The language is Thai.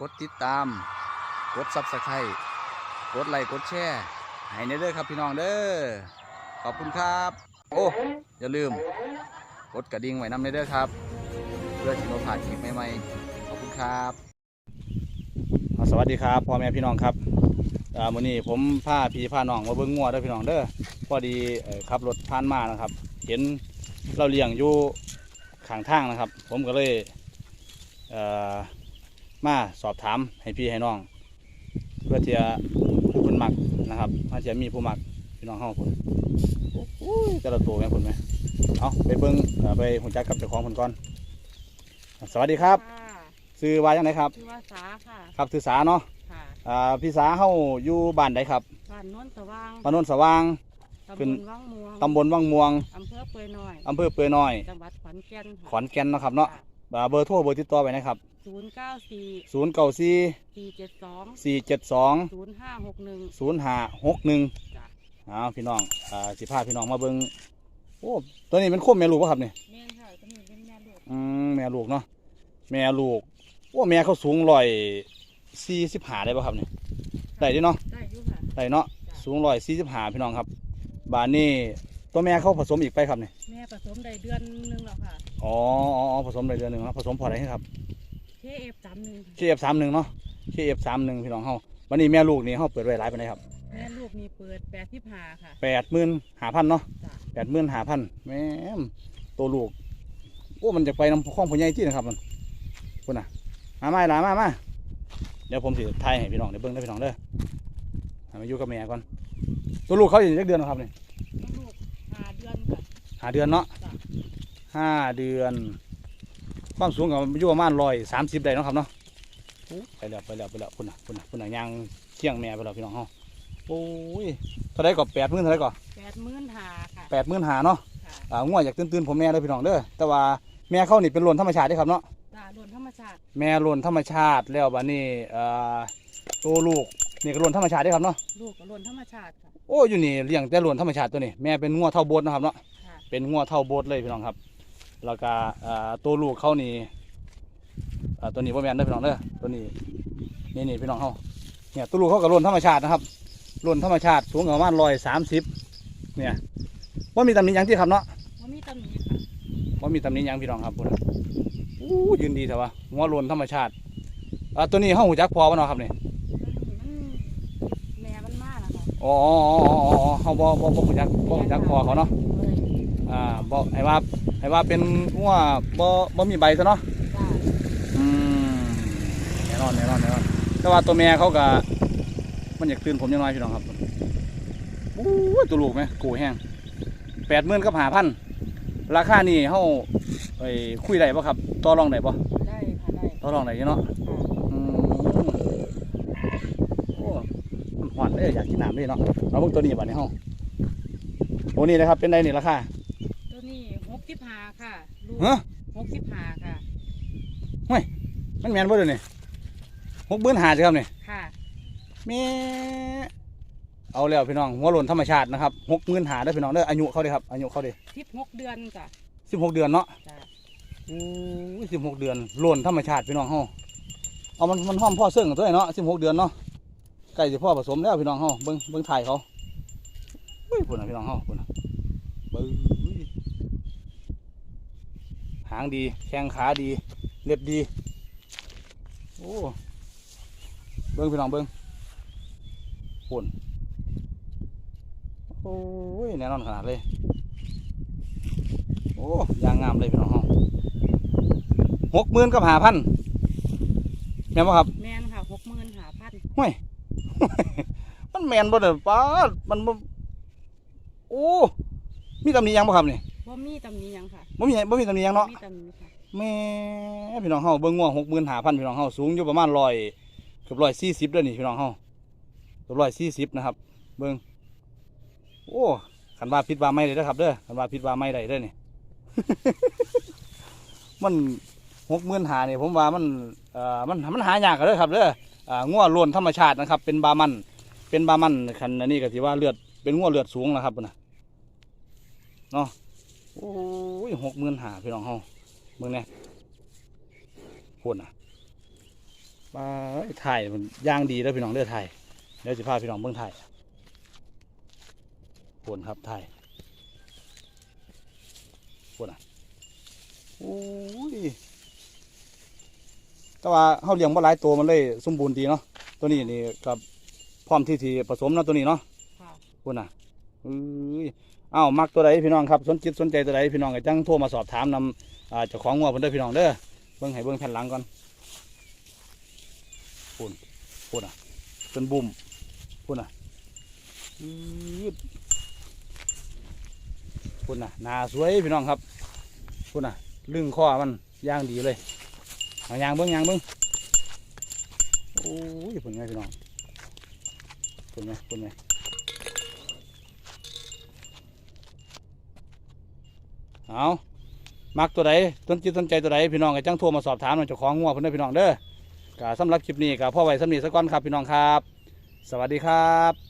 กดติดตาม กดซับสไครต์กดไลค์กดแชร์ให้ในเด้อครับพี่น้องเด้อขอบคุณครับ โอ้อย่าลืม กดกระดิ่งไว้นำในเด้อครับ เพื่อที่เราผ่านคลิปใหม่ๆขอบคุณครับสวัสดีครับพ่อแม่พี่น้องครับอ่ามื้อนี้ผมพาพี่พาน้องมาเบิ่งงัวเด้อพี่น้องเด้อพอดีขับรถผ่านมานะครับ เห็นเราเลี้ยงอยู่ข้างทางนะครับ ผมก็เลยเอ่อ มาสอบถามให้พี่ให้น้องเพื่อที่จะผู้คนมักนะครับถ้าจะมีผู้มักพี่น้องเฮาคนโอ้ยแต่ละตัวแม่คนไหมเอาไปเบิ่งเอ่อไปหุ่นจักกับเจ้าของคนก่อน สวัสดีครับค่ะซื้อว่าจังไดครับชื่อว่าสาค่ะครับซื้อสาเนาะค่ะอ่าพี่สาเฮาอยู่บ้านใดครับบ้านโน้นสว่างบ้านโนนสว่างตำขึ้บนลวังม่วงตำบลวังม่วงอำเภอเปื่อยน้อยอำเภอเปือยน้อย จังหวัดขอนแก่น ขอนแก่นเนาะครับเนาะ อ่าเบอร์โทรเบอร์ติดต่อไปนะครับศูนย์เก้าสี่0 9 4สี่เจ็ดสอง4 7 2ศูนย์ห้าหกหนึ่ง0 5 6 1จ้ะอ้าวพี่น้องอ่าสิพาพี่น้องมาเบิ่งโอ้ตัวนี้เป็นโคมแม่ลูกป่ะครับนี่แม่นค่ะตัวนี้เป็นแม่ลูกอืมแม่ลูกเนาะแม่ลูกโอ้แม่เขาสูงร้อยสี่สิบห้าได้ป่ะครับนี่ได้เดิเนาะได้อยู่ค่ะได้เนาะจ้ะสูงร้อยสี่สิบห้าพี่น้องครับ บานนี้ ตัวแม่เขาผสมอีกไปครับนี่แม่ผสมได้เดือนหนึงแล้วค่ะ อ๋ออ๋ออ๋อผสมได้เดือนหนึ่งเนาะผสมพอได้ครับเคเอฟสามหนึ่งเคเอฟสามหนึ่งเนาะเคเอฟสามหนึ่งพี่น้องเขาวันนี้แม่ลูกนี่เขาเปิดไว้หลายปานใดครับแม่ลูกมีเปิดแปดที่ผ่าค่ะแปดหมื่นห้าพันเนาะจ้ะแปดหมื่นห้าพันแม่มตัวลูก โอ้ มันจะไปน้ำข้องผู้ใหญ่ที่นะครับมันคุณน่ะ มาไม่ละมามาเดี๋ยวผมสิทายให้พี่น้องได้เบิ่งได้อพี่น้องเด้อให้มาอยู่กับแม่ก่อน ตัวลูกเขาอยู่จักเดือนแล้วครับนี่ ลูกหาเดือนค่ะ ห้าเดือนเนาะจ้ะห้าเดือน ความสูงกับอยู่ประมาณร้อยสามสิบได้เนาะครับเนาะโอ้ไปแล้วไปแล้วไปแล้วคุณน่ะคุณน่ะคุณน่ะยางเที่ยงแม่ไปแล้วพี่น้องเฮาโอ้ยเท่าไรก็แปดหมื่นเท่าไรก็แปดหมื่นหาค่ะแปดหมื่นหาเนาะค่ะอ่าง่วอยากตื่นๆผมแม่เลยพี่น้องเด้อแต่ว่าแม่เขานี่เป็นโลนธรรมชาติเด้อครับเนาะจ้าโดนธรรมชาติ แม่โลนธรรมชาติแล้วบัดนี้อ่าตัวลูกนี่ก็โลนธรรมชาติเด้อครับเนาะลูกก็โดนธรรมชาติค่ะโอ้อยู่นี่เลี้ยงแต่โลนธรรมชาติตัวนี้แม่เป็นงัวเท่าโบสนะครับเนาะค่ะ เป็นงัวเท่าโบสเลยพี่น้องครับ แล้วก็อ่าตัวลูกเขานี่อ่าตัวนี้พ่อแม่นเด้อพี่น้องเด้อตัวนี้นี่นี่พี่น้องเขาเนี่ยตัวลูกเขาก็โลนธรรมชาตินะครับโลนธรรมชาติสูงประมาณร้อยสามสิบเนี่ยว่ามีตำหนิหยังที่ครับเนาะว่ามีตำหนิค่ะว่ามีตำหนิหยังพี่น้องครับพุ่นน่ะอู้ยืนดีแต่ว่าหัวโลนธรรมชาติอ่าตัวนี้ห้องหูจักพอป่ะเนาะครับนี่มันแม่มันมากนะคะอ๋ออ๋ออ๋ออ๋อเขาบ่บ่บ่หูจักบ่หูจักพอเขาเนาะเลย อ่าบ่ให้ว่าให้ว่าเป็นหัวบ่บ่มีใบซะเนาะจ้าอืมแน่นอนแน่นอนแน่นอนแต่ว่าตัวแม่เขาก็มันอยากตื่นผมยังน้อยพี่น้องครับอู้ยตัวลูกไหมกูแห้งแปดหมื่นกับหาพันราคานี่เขาไอ้ยคุยได้ป่ะครับต่อรองได้ป่ะได้ค่ะได้ต่อรองได้อยู่เนาะค่ะอืมโอ้มันหวานเลยอยากกินน้ำเลยเนาะเราเบิ่งตัวนี้บัดนี้เฮาโอ้นี่นะครับเป็นไดนี่ราคา ตัวนี้หกสิบห้าค่ะลูก ฮะหกสิบห้าค่ะมันแม่นบ่เดี๋ยวนี้หกหมื่นหาสิครับนี่ค่ะแม่เอาแล้วพี่น้องหัวโลนธรรมชาตินะครับหกหมื่นหาได้อพี่น้องเด้ออายุเขาเด้อครับอายุเขาเด้สิบหกเดือนจ้ะสิบหกเดือนเนาะจ้ะอู้สิบหกเดือนโลนธรรมชาติพี่น้องเฮาเอามันมันห้อมพ่อเสื่องตัวเนาะสิบหกเดือนเนาะใกล้สิพ่อผสมแล้วพี่น้องเฮาเบิ่งเบิ่งถ่ายเขาอุ้ยพุ่นน่ะพี่น้องเฮาพุ่นน่ะเบิ่งหางดี แข้งขาดี เล็บดี โอ้ เบิ่งพี่น้องเบิ่งพุ่นโอ้ยแน่นอนขนาดเลย โอ้ยางงามเลยพี่น้องเฮาหกหมื่นกับหาพันแม่นบ่ครับแมนค่ะหกหมื่นหาพันห้วยมันแมนบ่เด้อป้าดมันบ่โอ้ มีตำหนิหยังบ่ครับนี่ ว่ามีตำหนิหยังค่ะบ่มีบ่มีตำหนิหยังเนาะมีตำหนิค่ะแม่พี่น้องเฮาเบิ่งง่วงหกหมื่นหาพันพี่น้องเฮาสูงอยู่ประมาณร้อยเกือบร้อยสี่สิบเด้อนี่พี่น้องเฮาเกือบร้อยสี่สิบนะครับเบิ่งโอ้ขันว่าพิดว่าไม่ได้เด้อครับเด้อขันว่าพิดว่าไม่ได้เด้อนี่ มันหกหมื่นหาเนี่ยผมว่ามันเอ่อมันมันหายากกันเลยครับเด้ออ่างัวล้วนธรรมชาตินะครับ เป็นบามัน เป็นบามันคันอันนี้ก็ถือว่าเลือดเป็นงัวเลือดสูงนะครับพุ่นนะเนาะ โอ้ยหกหมื่นหาพี่น้องเฮาเบิ่งเนี่ยพุ่นนะปลาถ่ายมันย่างดีแล้วพี่น้องเลือถ่ายเดี๋ยวจะพาพี่น้องเบิ่งถ่ายปวนครับถ่ายปวนอะโอ้ยแต่ว่าเขาเลี้ยงมาหลายตัวมันเลยสมบูรณ์ดีเนาะตัวนี้นี่ครับพร้อมที่ที่ผสมเนาะตัวนี้เนาะค่ะปวนอะเอ้ย อ้าวมักตัวใดพี่น้องครับสนจิตสนใจตัวใดพี่น้องก็จังโทรมาสอบถามนำเจ้าของงัวเพิ่นเด้อพี่น้องเด้อเบิ่งให้เบิ่งแผ่นหลังก่อนพูดอะเป็นบุ่มพูดอะอืดพูดอะหนาสวยพี่น้องครับพูดอะลึงข้อมันย่างดีเลยเอายางเบิ้งยางเบิ้งโอ้ยพูดไงพี่น้องพูดไงพูดไง เอามักตัวใดต้นจิตต้นใจตัวใดพี่น้องก็จังโทรมาสอบถามหน่อยเจ้าของงัวเพิ่นเด้อพี่น้องเด้อก็สำหรับคลิปนี้ก็พ่อไว้สำนีสักก้อนครับพี่น้องครับ สวัสดีครับ